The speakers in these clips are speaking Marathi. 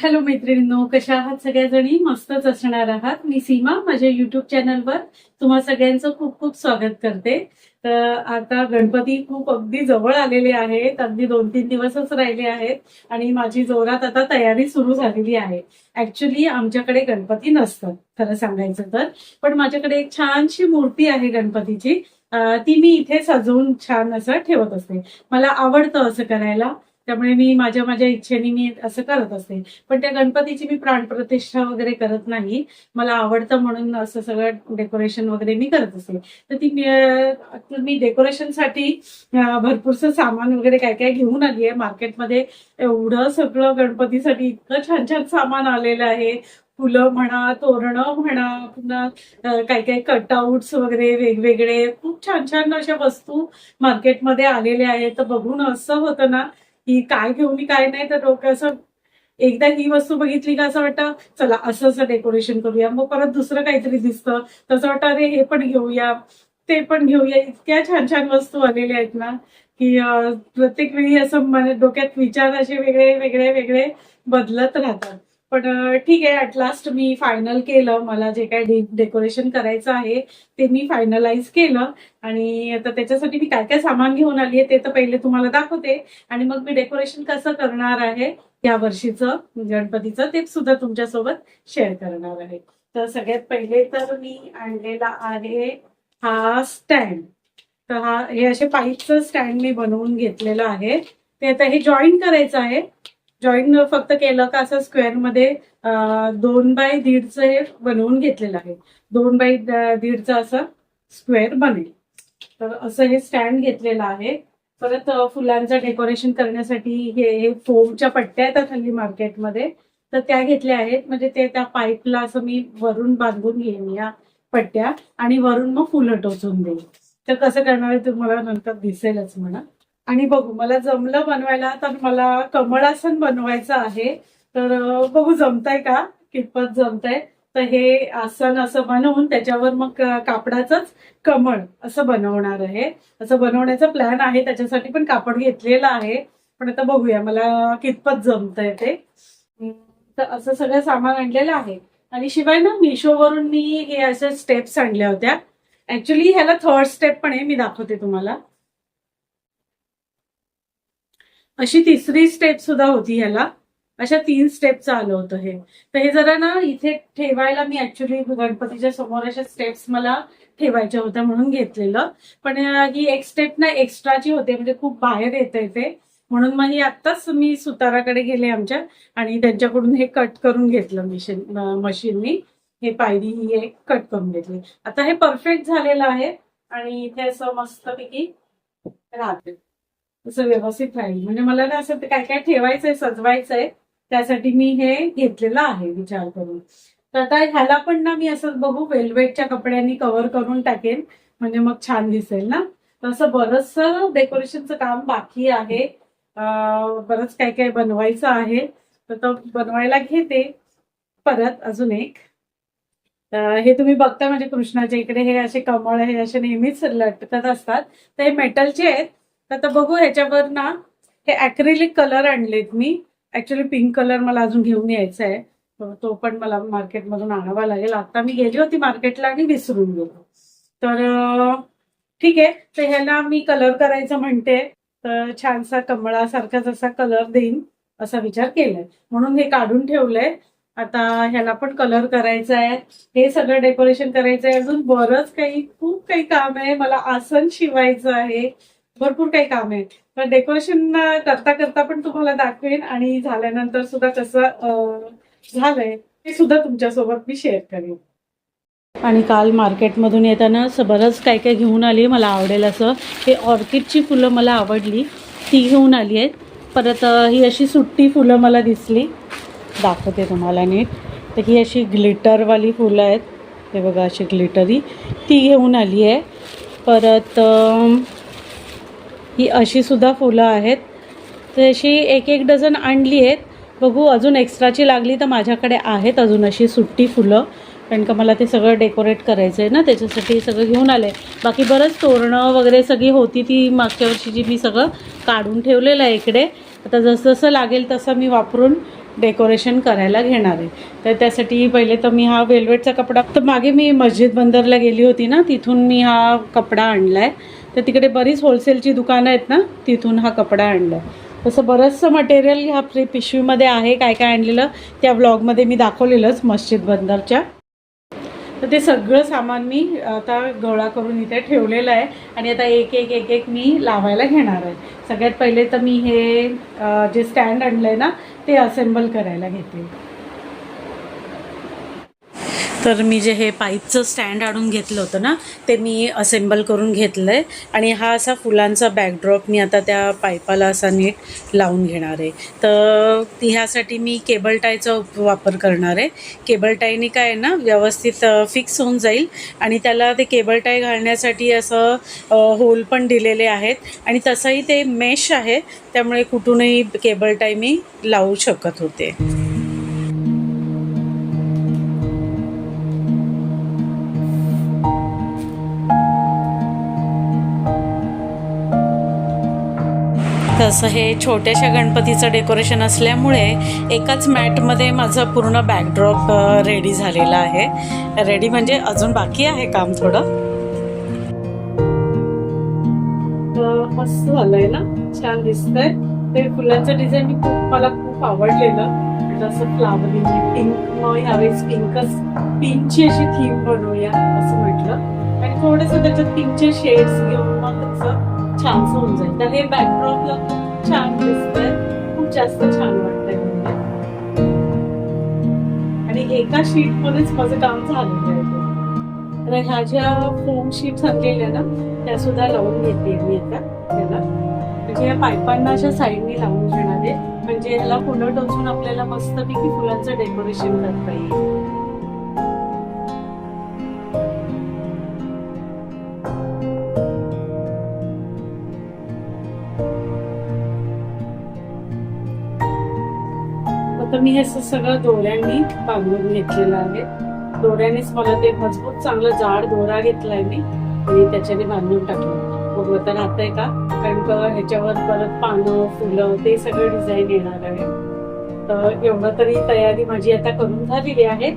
हॅलो मैत्रिणींनो कशा आहात सगळ्याजणी? मस्तच असणार आहात. मी सीमा माझ्या युट्यूब चॅनलवर तुम्हा सगळ्यांचं खूप खूप स्वागत करते. तर आता गणपती खूप अगदी जवळ आलेले आहेत. अगदी दोन तीन दिवसच राहिले आहेत. आणि माझी जोरात आता तयारी सुरू झालेली आहे. ऍक्च्युली आमच्याकडे गणपती नसतात खरं सांगायचं तर. पण माझ्याकडे एक छानशी मूर्ती आहे गणपतीची. ती मी इथे सजवून छान असं ठेवत असते. मला आवडतं असं करायला. त्यामुळे मी माझ्या माझ्या इच्छेने मी असं करत असते पण त्या गणपतीची मी प्राणप्रतिष्ठा वगैरे करत नाही. मला आवडतं म्हणून असं सगळं डेकोरेशन वगैरे मी करत असते तर ती मी डेकोरेशनसाठी भरपूरसं सामान वगैरे काय काय घेऊन आली आहे. मार्केटमध्ये एवढं सगळं गणपतीसाठी इतकं छान छान सामान आलेलं आहे. फुलं म्हणा तोरणं म्हणा पुन्हा काही काही कटआउट्स वगैरे वेगवेगळे खूप छान छान अशा वस्तू मार्केटमध्ये आलेल्या आहेत. तर बघून असं होतं ना की काय घेऊन काय नाही तर डोकं असं एकदा ही वस्तू बघितली का असं वाटतं चला असं असं डेकोरेशन करूया. मग परत दुसरं काहीतरी दिसतं तसं वाटतं अरे हे पण घेऊया ते पण घेऊया. इतक्या छान छान वस्तू आलेल्या आहेत ना की प्रत्येक वेळी असं डोक्यात विचार असे वेगळे वेगळे वेगळे बदलत राहतात. पण ठीक आहे ऍट लास्ट मी फायनल केलं. मला जे काय डेकोरेशन करायचं आहे ते मी फायनलाइज केलं. आणि आता त्याच्यासाठी मी काय काय सामान घेऊन आली आहे ते तर पहिले तुम्हाला दाखवते. आणि मग मी डेकोरेशन कसं करणार आहे या वर्षीचं गणपतीचं ते सुद्धा तुमच्यासोबत शेअर करणार आहे. तर सगळ्यात पहिले तर मी आणलेला आहे हा स्टँड तर हा हे असे पाईपचं स्टँड मी बनवून घेतलेलं आहे. ते आता हे जॉईन करायचं आहे. जॉईन फक्त केलं का असं स्क्वेअरमध्ये दोन बाय दीडचं हे बनवून घेतलेलं आहे. दोन बाय दीडचं असं स्क्वेअर बनेल. तर असं हे स्टँड घेतलेलं आहे. परत फुलांचं डेकोरेशन करण्यासाठी हे हे फोमच्या पट्ट्या येतात हल्ली मार्केटमध्ये. तर त्या घेतल्या आहेत. म्हणजे ते त्या पाईपला असं मी वरून बांधून घेईन या पट्ट्या. आणि वरून मग फुलं टोचून देईन. तर कसं करणार आहे तुम्हाला नंतर दिसेलच म्हणा. आणि बघू मला जमलं बनवायला तर मला कमळासन बनवायचं आहे. तर बघू जमतंय का? कितपत जमतंय? तर हे आसन असं बनवून त्याच्यावर मग कापडाचंच कमळ असं बनवणार आहे. असं बनवण्याचा प्लॅन आहे त्याच्यासाठी पण कापड घेतलेलं आहे. पण आता बघूया मला कितपत जमतंय ते. तर असं सगळं सामान आणलेलं आहे. आणि शिवाय ना मिशोवरून मी हे अशा स्टेप्स आणल्या होत्या. ऍक्च्युली ह्याला थर्ड स्टेप पण आहे मी दाखवते तुम्हाला. अशी तिसरी स्टेप सुद्धा होती ह्याला. अशा तीन स्टेपचं आलं होतं हे. तर हे जरा ना इथे ठेवायला मी ऍक्च्युली गणपतीच्या समोर अशा स्टेप्स मला ठेवायच्या होत्या म्हणून घेतलेलं. पण ही एक स्टेप ना एक्स्ट्राची होते म्हणजे खूप बाहेर येते ते. म्हणून मग ही आत्ताच मी सुताराकडे गेले आमच्या आणि त्यांच्याकडून हे कट करून घेतलं मशीन मशीननी हे पायरी ही एक कट करून घेतली. आता हे परफेक्ट झालेलं आहे आणि इथे असं मस्तपैकी राहते. असं व्यवस्थित राहील. म्हणजे मला ना असं काय काय ठेवायचंय सजवायचंय त्यासाठी मी हे घेतलेलं आहे विचार करून. तर आता ह्याला पण ना मी असं बघू वेल्वेटच्या कपड्यांनी कव्हर करून टाकेन. म्हणजे मग छान दिसेल ना. तर असं बरचसं डेकोरेशनचं काम बाकी आहे. बरंच काय काय बनवायचं आहे. तर तो बनवायला घेते. परत अजून एक. हे तुम्ही बघता म्हणजे कृष्णाच्या इकडे हे असे कमळ हे असे नेहमीच लटकत असतात. तर हे मेटलचे आहेत. आता बघू ह्याच्यावर ना हे अॅक्रिलिक कलर आणलेत मी. ऍक्च्युली पिंक कलर मला अजून घेऊन यायचा आहे. तो- पण मला मार्केटमधून आणावा लागेल. आता मी गेली होती मार्केटला आणि विसरून गेलो. तर ठीक आहे. तर ह्याला मी कलर करायचं म्हणते. तर छानसा कमळासारखा जसा कलर देईन असा विचार केलाय. म्हणून हे काढून ठेवलंय. आता ह्याला पण कलर करायचा आहे. हे सगळं डेकोरेशन करायचं आहे. अजून बरंच काही खूप काही काम आहे. मला आसन शिवायचं आहे. भरपूर काही काम आहे तर डेकोरेशन करता करता पण तुम्हाला दाखवेन आणि झाल्यानंतर सुद्धा कसं झालंय ते सुद्धा तुमच्यासोबत मी शेअर करेन. आणि काल मार्केटमधून येताना असं बरंच काय काय घेऊन आली मला आवडेल असं. हे ऑर्किडची फुलं मला आवडली. ती घेऊन आली आहेत. परत ही अशी सुट्टी फुलं मला दिसली. दाखवते तुम्हाला नीट. तर ही अशी ग्लिटरवाली फुलं आहेत. हे बघा अशी ग्लिटरी ती घेऊन आली आहे परत ही अशी सुद्धा फुलं आहेत. तर अशी एक एक डझन आणली आहेत. बघू अजून एक्स्ट्राची लागली तर माझ्याकडे आहेत अजून अशी सुट्टी फुलं. कारण का मला ते सगळं डेकोरेट करायचं आहे ना त्याच्यासाठी सगळं घेऊन आले. बाकी बरंच तोरणं वगैरे सगळी होती ती मागच्या वर्षी जी मी सगळं काढून ठेवलेलं आहे इकडे. आता जसं जसं लागेल तसं मी वापरून डेकोरेशन करायला घेणार आहे. तर त्यासाठी पहिले तर मी हा वेल्वेटचा कपडा तर मागे मी मस्जिद बंदरला गेली होती ना तिथून मी हा कपडा आणला आहे तर तिकडे बरीच होलसेलची दुकानं आहेत ना तिथून हा कपडा आणला आहे तसं बरंचसं मटेरियल ह्या प्रि पिशवीमध्ये आहे काय काय आणलेलं त्या ब्लॉगमध्ये मी दाखवलेलंच मस्जिद बंदरच्या. तर ते सगळं सामान मी आता गोळा करून इथे ठेवलेलं आहे आणि आता एक एक एक एक मी लावायला घेणार आहे. सगळ्यात पहिले तर मी हे जे स्टँड आणलं आहे ना ते असेंबल करायला घेते. तर मी जे हे पाईपचं स्टँड आणून घेतलं होतं ना ते मी असेंबल करून घेतलं आहे आणि हा असा फुलांचा बॅकड्रॉप मी आता त्या पाईपाला असा नीट लावून घेणार आहे. तर ह्यासाठी मी केबल टायचा उप- वापर करणार आहे. केबल टायने काय आहे ना व्यवस्थित फिक्स होऊन जाईल. आणि त्याला ते केबल टाय घालण्यासाठी असं होल पण दिलेले आहेत. आणि तसंही ते मेश आहे त्यामुळे कुठूनही केबल टाय मी लावू शकत होते. तसं हे छोट्याशा गणपतीचं डेकोरेशन असल्यामुळे एकाच मॅटमध्ये माझं पूर्ण बॅकड्रॉप रेडी झालेला आहे. रेडी म्हणजे अजून बाकी आहे काम थोडं. मस्त झालंय ना? छान दिसतंय. ते फुलांचं डिझाईन मी खूप मला खूप आवडलेलं. जसं फ्लावरिंग पिंक मग ह्यावेळेस पिंकच पिंकची अशी थीम बनवूया असं म्हटलं. आणि थोडंसं त्याच्यात पिंकचे शेड्स घेऊन मग त्याचं छानसं होऊन जाईल. तर हे बॅकड्रॉपला खूप छान दिसतंय. खूप जास्त छान वाटतंय म्हणजे. आणि एका शीट मध्येच माझं काम झालेलं आहे आणि तर ह्या ज्या फोम शीट्स आणलेल्या ना त्या सुद्धा लावून घेते मी आता त्याला. म्हणजे या पायपांना अशा साईडनी लावून घेणार आहे म्हणजे ह्याला फुलं टोचून आपल्याला मस्तपैकी फुलांचं डेकोरेशन करता येईल. आता मी हे असं सगळं दोऱ्यांनी बांधून घेतलेलं आहे. दोऱ्यानेच मला ते मजबूत चांगलं जाड दोरा घेतलाय मी आणि त्याच्याने बांधून टाकलं. बघू आता राहतंय का? कारण का ह्याच्यावर परत पानं फुलं ते सगळं डिझाईन येणार आहे. तर एवढं तरी तयारी माझी आता करून झालेली आहे.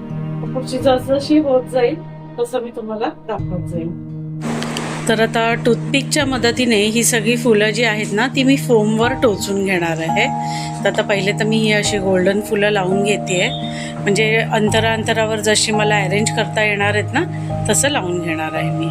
पुढची जसजशी होत जाईल तसं मी तुम्हाला दाखवत जाईल. तर आता टूथपिकच्या मदतीने ही सगळी फुलं जी आहेत ना ती मी फोमवर टोचून घेणार आहे. तर आता पहिले तर मी ही अशी गोल्डन फुलं लावून घेते म्हणजे अंतरा अंतरावर जशी मला अरेंज करता येणार आहेत ना तसं लावून घेणार आहे मी.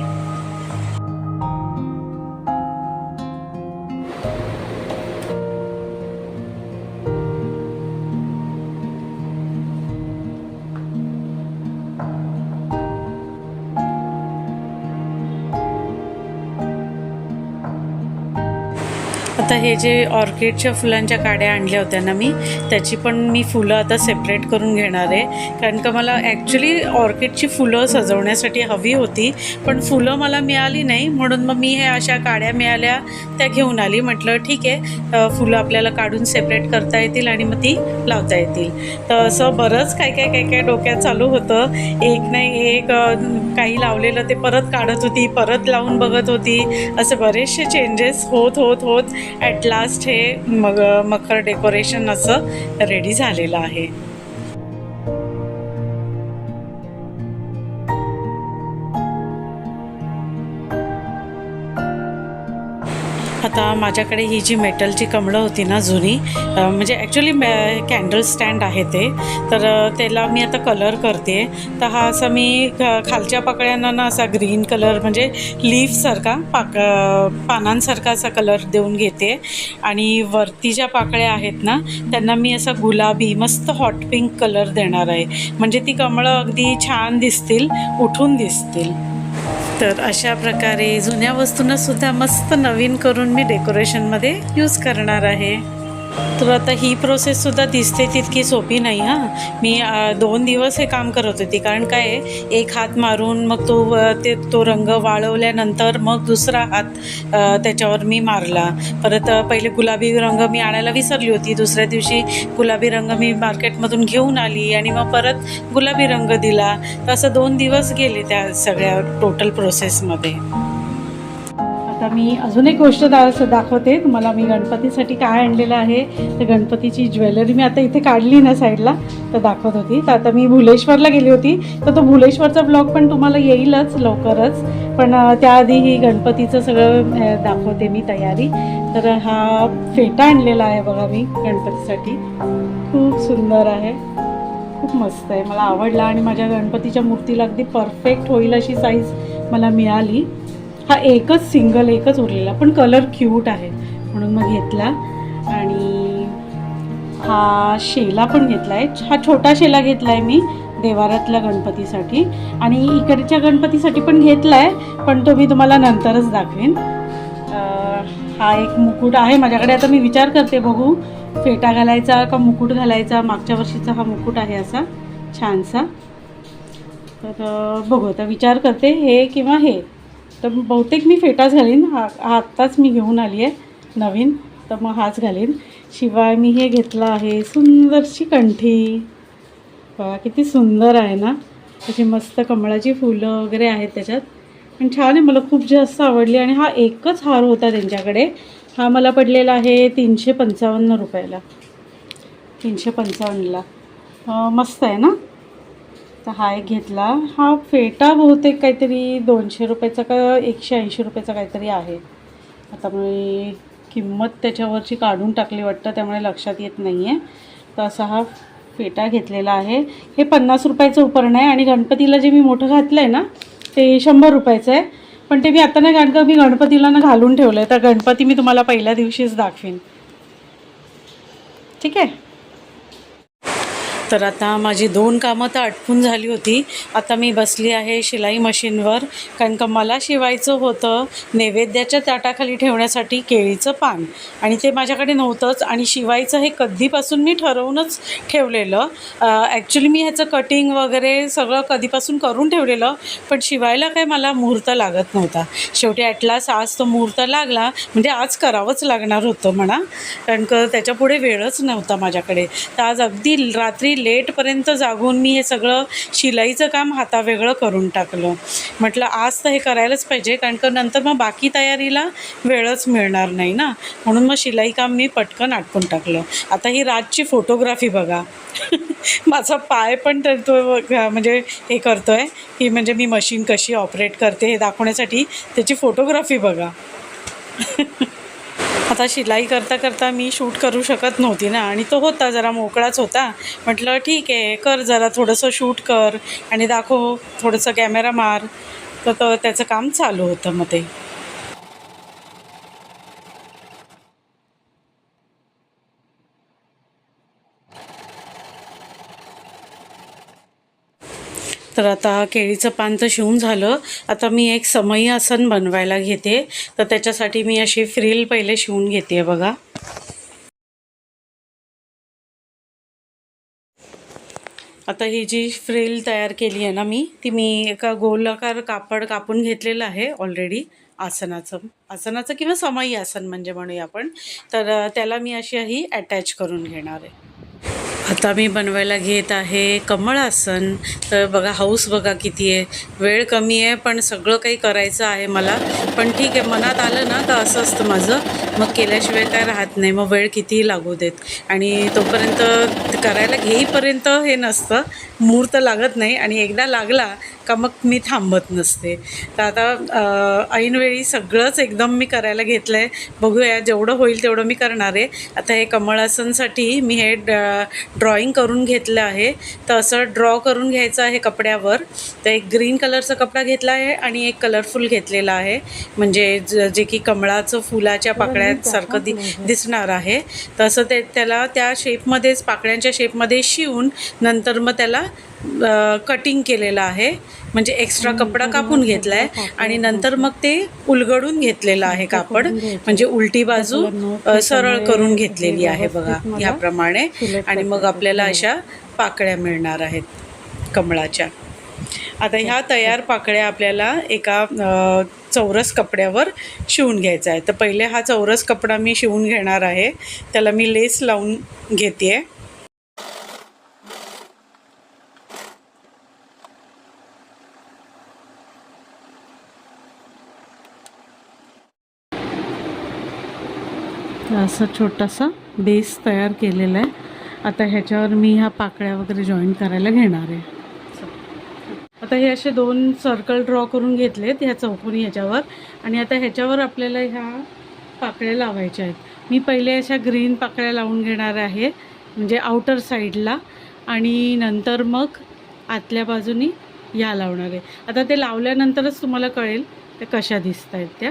हे जे ऑर्किडच्या फुलांच्या काड्या आणल्या होत्या ना मी त्याची पण मी फुलं आता सेपरेट करून घेणार आहे. कारण का मला ॲक्च्युली ऑर्किडची फुलं सजवण्यासाठी हवी होती पण फुलं मला मिळाली नाही. म्हणून मग मी हे अशा काड्या मिळाल्या त्या घेऊन आली. म्हटलं ठीक आहे फुलं आपल्याला काढून सेपरेट करता येतील आणि मग ती लावता येतील. तर असं बरंच काय काय काय काय डोक्यात चालू होतं. एक नाही एक काही लावलेलं ते परत काढत होती परत लावून बघत होती. असे बरेचसे चेंजेस होत होत होत. ॲट लास्ट हे मग मकर डेकोरेशन असं रेडी झालेलं आहे. आता माझ्याकडे ही जी मेटलची कमळं होती ना जुनी म्हणजे ॲक्च्युली कॅन्डल स्टँड आहे ते. तर त्याला मी आता कलर करते. तर हा असा मी खालच्या पाकळ्यांना ना असा ग्रीन कलर म्हणजे लीफसारखा पाक पानांसारखा असा कलर देऊन घेते. आणि वरती ज्या पाकळ्या आहेत ना त्यांना मी असा गुलाबी मस्त हॉट पिंक कलर देणार आहे. म्हणजे ती कमळं अगदी छान दिसतील उठून दिसतील. तर अशा प्रकारे जुन्या वस्तूंना सुद्धा मस्त नवीन करून मी डेकोरेशनमध्ये यूज करणार आहे. तर आता ही प्रोसेससुद्धा दिसते तितकी सोपी नाही हां. मी दोन दिवस हे काम करत होती. कारण काय आहे एक हात मारून मग तो ते तो रंग वाळवल्यानंतर मग दुसरा हात त्याच्यावर मी मारला. परत पहिले गुलाबी रंग मी आणायला विसरली होती. दुसऱ्या दिवशी गुलाबी रंग मी मार्केटमधून घेऊन आली आणि मग परत गुलाबी रंग दिला. तर असं दोन दिवस गेले त्या सगळ्या टोटल प्रोसेसमध्ये आता मी अजून एक गोष्ट दा दाखवते. तुम्हाला मी गणपतीसाठी काय आणलेलं आहे तर गणपतीची ज्वेलरी मी आता इथे काढली ना साईडला तर दाखवत होती. तर आता मी भुलेश्वरला गेली होती. तर तो भुलेश्वरचा ब्लॉग पण तुम्हाला येईलच लवकरच. पण त्याआधी ही गणपतीचं सगळं दाखवते मी तयारी. तर हा फेटा आणलेला आहे बघा मी गणपतीसाठी. खूप सुंदर आहे. खूप मस्त आहे. मला आवडला आणि माझ्या गणपतीच्या मूर्तीला अगदी परफेक्ट होईल अशी साईज मला मिळाली. हा एकच सिंगल एकच उरलेला पण कलर क्यूट आहे. म्हणून मग घेतला. आणि हा शेला पण घेतला आहे हा छोटा शेला घेतला आहे मी देवारातल्या गणपतीसाठी. आणि इकडच्या गणपतीसाठी पण घेतला आहे पण तो मी तुम्हाला नंतरच दाखवेन. हा एक मुकुट आहे माझ्याकडे. आता मी विचार करते बघू फेटा घालायचा का मुकुट घालायचा? मागच्या वर्षीचा हा मुकुट आहे असा छानसा. तर बघू. आता विचार करते हे किंवा हे. तर बहुतेक मी फेटाच घालीन. हा आत्ताच मी घेऊन आली आहे नवीन. तर मग हाच घालीन. शिवाय मी हे घेतलं आहे सुंदरशी कंठी. बघा किती सुंदर आहे ना? त्याची मस्त कमळाची फुलं वगैरे आहेत त्याच्यात. पण छान आहे. मला खूप जास्त आवडली आणि हा एकच हार होता त्यांच्याकडे. हा मला पडलेला आहे तीनशे पंचावन्न रुपयाला. तीनशे पंचावन्नला. मस्त आहे ना? तर हा एक घेतला. हा फेटा बहुतेक काहीतरी दोनशे रुपयाचा का एकशे ऐंशी रुपयाचा काहीतरी आहे. आता मी किंमत त्याच्यावरची काढून टाकली वाटतं त्यामुळे लक्षात येत नाही आहे तर असा हा फेटा घेतलेला आहे. हे पन्नास रुपयाचं उपरण आहे आणि गणपतीला जे मी मोठं घातलं आहे ना ते शंभर रुपयाचं आहे. पण ते मी आता नाही कारण का मी गणपतीला ना घालून ठेवलं आहे तर गणपती मी तुम्हाला पहिल्या दिवशीच दाखवीन. ठीक आहे? तर आता माझी दोन कामं तर आटपून झाली होती. आता मी बसली आहे शिलाई मशीनवर. कारण का मला शिवायचं होतं नैवेद्याच्या ताटाखाली ठेवण्यासाठी केळीचं पान. आणि ते माझ्याकडे नव्हतंच आणि शिवायचं हे कधीपासून मी ठरवूनच ठेवलेलं. ॲक्च्युली मी ह्याचं कटिंग वगैरे सगळं कधीपासून करून ठेवलेलं पण शिवायला काय मला मुहूर्त लागत नव्हता. शेवटी ॲटलास आज तो मुहूर्त लागला. म्हणजे आज करावंच लागणार होतं म्हणा. कारण का त्याच्यापुढे वेळच नव्हता माझ्याकडे. तर आज अगदी रात्री लेटपर्यंत जागून मी हे सगळं शिलाईचं काम हातावेगळं करून टाकलं. म्हटलं आज तर हे करायलाच पाहिजे कारण का नंतर मग बाकी तयारीला वेळच मिळणार नाही ना. म्हणून मग शिलाई काम मी पटकन आटकून टाकलं. आता ही रातची फोटोग्राफी बघा. माझा पाय पण तर तो म्हणजे हे करतो आहे की म्हणजे मी मशीन कशी ऑपरेट करते हे दाखवण्यासाठी त्याची फोटोग्राफी बघा. आता शिलाई करता करता मी शूट करू शकत नव्हती ना. आणि तो होता जरा मोकळाच होता. म्हटलं ठीक आहे कर जरा थोडंसं शूट कर आणि दाखव थोडंसं कॅमेरा मार. तर तो त्याचं काम चालू होतं मग ते. तर आता केळीचं पान तर शिवून झालं. आता मी एक समई आसन बनवायला घेते. तर त्याच्यासाठी मी अशी फ्रील पहिले शिवून घेते बघा. आता ही जी फ्रील तयार केली आहे ना मी ती मी एका गोलाकार कापड कापून घेतलेलं आहे ऑलरेडी आसनाचं. आसनाचं किंवा समई आसन म्हणजे म्हणूया आपण. तर त्याला मी अशी ही अटॅच करून घेणार आहे. आता मी बनवायला घेत आहे कमळासन तर बघा हाऊस बघा किती आहे. वेळ कमी आहे पण सगळं काही करायचं आहे मला. पण ठीक आहे मनात आलं ना तर असं असतं माझं. मग केल्याशिवाय काय राहत नाही. मग वेळ कितीही लागू देत. आणि तोपर्यंत करायला घेईपर्यंत हे नसतं. मुहूर्त लागत नाही. आणि एकदा लागला का मग मी थांबत नसते. तर आता ऐनवेळी सगळंच एकदम मी करायला घेतलं आहे बघूया जेवढं होईल तेवढं मी करणार आहे. आता हे कमळासनसाठी मी हे ड्रॉइंग करून घेतलं आहे. तर असं ड्रॉ करून घ्यायचं आहे कपड्यावर. तर एक ग्रीन कलरचा कपडा घेतला आहे आणि एक कलरफुल घेतलेला आहे. म्हणजे ज- जे की कमळाचं फुलाच्या पाकळ्यासारखं दि दिसणार आहे. तसं ते त्याला त्या शेपमध्येच पाकळ्यांच्या शेपमध्ये शिवून नंतर मग त्याला कटिंग केलेलं आहे. म्हणजे एक्स्ट्रा कपडा कापून घेतला आहे आणि नंतर मग ते उलगडून घेतलेलं आहे कापड. म्हणजे उलटी बाजू सरळ करून घेतलेली आहे बघा ह्याप्रमाणे. आणि मग आपल्याला अशा पाकळ्या मिळणार आहेत कमळाच्या. आता ह्या तयार पाकळ्या आपल्याला एका चौरस कपड्यावर शिवून घ्यायचा आहे. तर पहिले हा चौरस कपडा मी शिवून घेणार आहे. त्याला मी लेस लावून घेते तर असं छोटासा बेस तयार केलेला आहे. आता ह्याच्यावर मी ह्या पाकळ्या वगैरे जॉईन करायला घेणार आहे. आता हे असे दोन सर्कल ड्रॉ करून घेतलेत ह्या चौकोनी ह्याच्यावर. आणि आता ह्याच्यावर आपल्याला ह्या पाकळ्या लावायच्या आहेत. मी पहिले अशा ग्रीन पाकळ्या लावून घेणार आहे म्हणजे आउटर साईडला आणि नंतर मग आतल्या बाजूनी ह्या लावणार आहे. आता ते लावल्यानंतरच तुम्हाला कळेल त्या कशा दिसत आहेत त्या.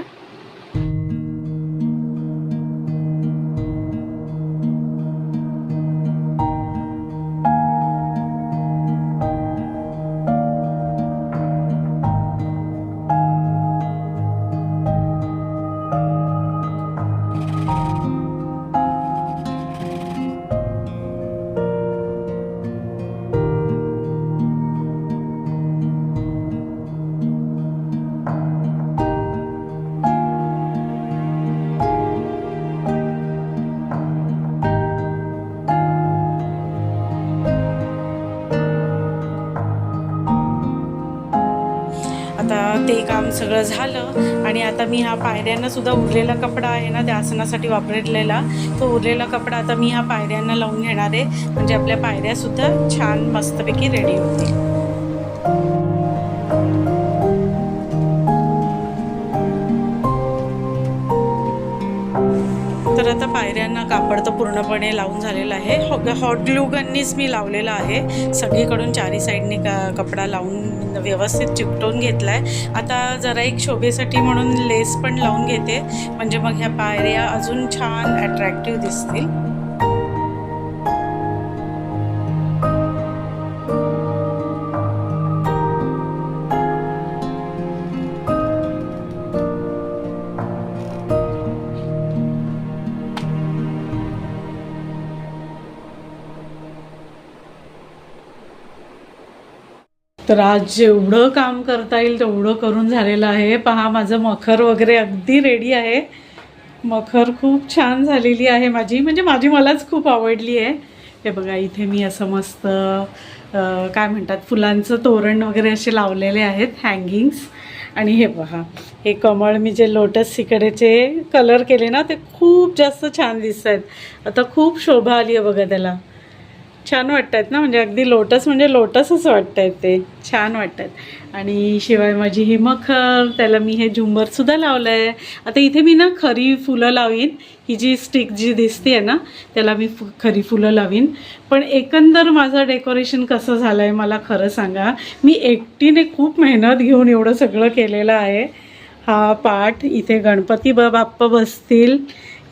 सगळं झालं आणि आता मी हा पायऱ्यांना सुद्धा उरलेला कपडा आहे ना त्या आसनासाठी वापरलेला. तो उरलेला कपडा आता मी ह्या पायऱ्यांना लावून घेणार आहे. म्हणजे आपल्या पायऱ्यासुद्धा छान मस्तपैकी रेडी होतील. तर आता पायऱ्यांना कापड तर पूर्णपणे लावून झालेलं आहे. हॉ- हॉट ग्लू गननीच मी लावलेलं आहे. सगळीकडून चारी साईडनी का कपडा लावून व्यवस्थित चिपटून घेतला आहे आता जरा एक शोभेसाठी म्हणून लेस पण लावून घेते. म्हणजे मग ह्या पायऱ्या अजून छान अट्रॅक्टिव्ह दिसतील. तर आज जेवढं काम करता येईल तेवढं करून झालेलं आहे. पहा माझं मखर वगैरे अगदी रेडी आहे. मखर खूप छान झालेली आहे माझी. म्हणजे माझी मलाच खूप आवडली आहे. हे बघा इथे मी असं मस्त काय म्हणतात फुलांचं तोरण वगैरे असे लावलेले आहेत हँगिंग्स आणि हे पहा हे कमळ मी जे लोटस सिकडेचे कलर केले ना ते खूप जास्त छान दिसत आहेत आता खूप शोभा आली आहे बघा त्याला. छान वाटत आहेत ना? म्हणजे अगदी लोटस म्हणजे लोटसच वाटत आहेत ते. छान वाटत आहेत आणि शिवाय माझी ही मखर त्याला मी हे झुंबरसुद्धा लावलं आहे आता इथे मी ना खरी फुलं लावीन. ही जी स्टिक जी दिसते आहे ना त्याला मी फु खरी फुलं लावीन. पण एकंदर माझं डेकोरेशन कसं झालं आहे मला खरं सांगा. मी एकटीने खूप मेहनत घेऊन एवढं सगळं केलेलं आहे. हा पाठ इथे गणपती ब बाप्पा बसतील.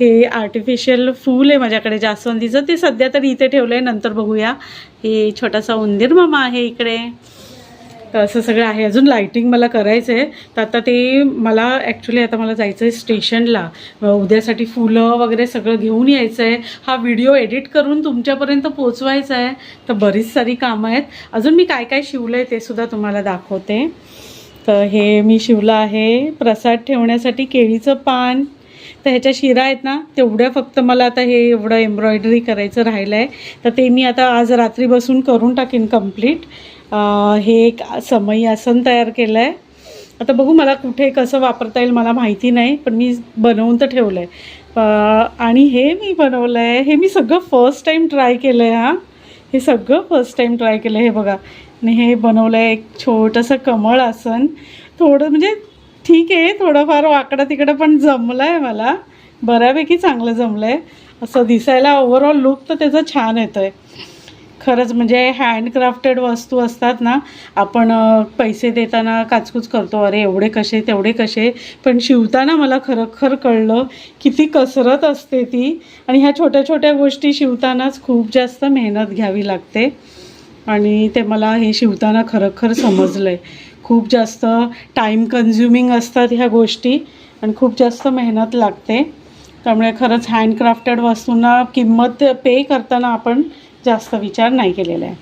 हे आर्टिफिशियल फूल आहे माझ्याकडे जास्वंदीचं ते सध्या तरी इथे ठेवलं आहे नंतर बघूया. हे छोटासा उंदीर मामा आहे इकडे. तर असं सगळं आहे. अजून लाईटिंग मला करायचं आहे तर आता ते मला ॲक्च्युली आता मला जायचं आहे स्टेशनला उद्यासाठी फुलं वगैरे सगळं घेऊन यायचं आहे हा व्हिडिओ एडिट करून तुमच्यापर्यंत पोचवायचा आहे तर बरीच सारी कामं आहेत. अजून मी काय काय शिवलं आहे ते सुद्धा तुम्हाला दाखवते. तर हे मी शिवलं आहे प्रसाद ठेवण्यासाठी केळीचं पान. तर ह्याच्या शिरा आहेत ना तेवढ्या फक्त मला आता हे एवढं एम्ब्रॉयडरी करायचं राहिलं आहे तर ते मी आता आज रात्री बसून करून टाकीन कंप्लीट हे एक समयी आसन तयार केलं आहे आता बघू मला कुठे कसं वापरता येईल मला माहिती नाही पण मी बनवून तर ठेवलं आहे आणि हे मी बनवलं आहे हे मी सगळं फर्स्ट टाईम ट्राय केलं आहे हां. हे सगळं फर्स्ट टाईम ट्राय केलं आहे हे बघा. आणि हे बनवलं आहे एक छोटंसं कमळ आसन. थोडं म्हणजे ठीक आहे थोडंफार वाकडं तिकडं पण जमलं आहे मला. बऱ्यापैकी चांगलं जमलं आहे असं दिसायला ओव्हरऑल लुक तर त्याचं छान येतं आहे खरंच म्हणजे हँडक्राफ्टेड वस्तू असतात ना आपण पैसे देताना काचकूच करतो. अरे एवढे कसे तेवढे कसे? पण शिवताना मला खरोखर कळलं किती कसरत असते ती. आणि ह्या छोट्या छोट्या गोष्टी शिवतानाच खूप जास्त मेहनत घ्यावी लागते. आणि ते मला हे शिवताना खरोखर समजलं आहे खूप जास्त टाईम कन्झ्युमिंग असतात ह्या गोष्टी आणि खूप जास्त मेहनत लागते. त्यामुळे खरंच हँडक्राफ्टेड वस्तूंना किंमत पे करताना आपण जास्त विचार नाही केलेला आहे.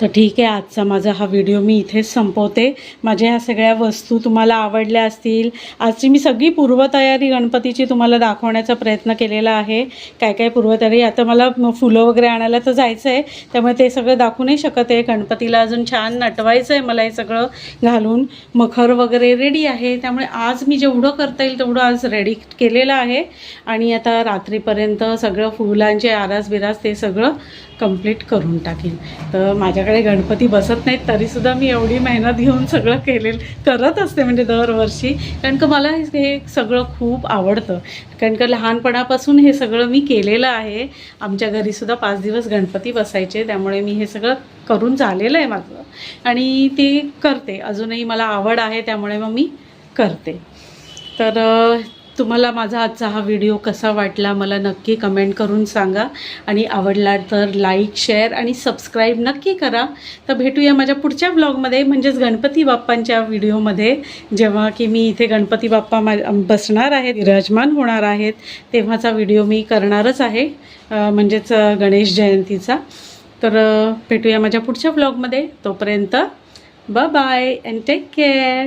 तर ठीक आहे आजचा माझा हा व्हिडिओ मी इथेच संपवते. माझ्या ह्या सगळ्या वस्तू तुम्हाला आवडल्या असतील. आजची मी सगळी पूर्वतयारी गणपतीची तुम्हाला दाखवण्याचा प्रयत्न केलेला आहे. काय काय पूर्वतयारी? आता मला फुलं वगैरे आणायला तर जायचं आहे त्यामुळे ते सगळं दाखवू नाही शकत आहे. गणपतीला अजून छान नटवायचं आहे मला हे सगळं घालून. मखर वगैरे रेडी आहे. त्यामुळे आज मी जेवढं करता येईल तेवढं आज रेडी केलेलं आहे. आणि आता रात्रीपर्यंत सगळं फुलांचे आरास बिरास ते सगळं कंप्लीट करून टाकेन. तर माझ्याकडे गणपती बसत नाहीत तरीसुद्धा मी एवढी मेहनत घेऊन सगळं केलेलं करत असते म्हणजे दरवर्षी. कारण का मला हे सगळं खूप आवडतं. कारण का लहानपणापासून हे सगळं मी केलेलं आहे. आमच्या घरीसुद्धा पाच दिवस गणपती बसायचे त्यामुळे मी हे सगळं करून झालेलं आहे माझं. आणि ते करते. अजूनही मला आवड आहे त्यामुळे मग मी करते. तर तुम्हाला माझा आजचा हा व्हिडिओ कसा वाटला मला नक्की कमेंट करून सांगा. आणि आवडला तर लाईक शेअर आणि सबस्क्राईब नक्की करा. तर भेटूया माझ्या पुढच्या ब्लॉगमध्ये म्हणजेच गणपती बाप्पांच्या व्हिडिओमध्ये. जेव्हा की मी इथे गणपती बाप्पा मा बसणार आहेत विराजमान होणार आहेत तेव्हाचा व्हिडिओ मी करणारच आहे म्हणजेच गणेश जयंतीचा. तर भेटूया माझ्या पुढच्या ब्लॉगमध्ये तोपर्यंत bye bye and take care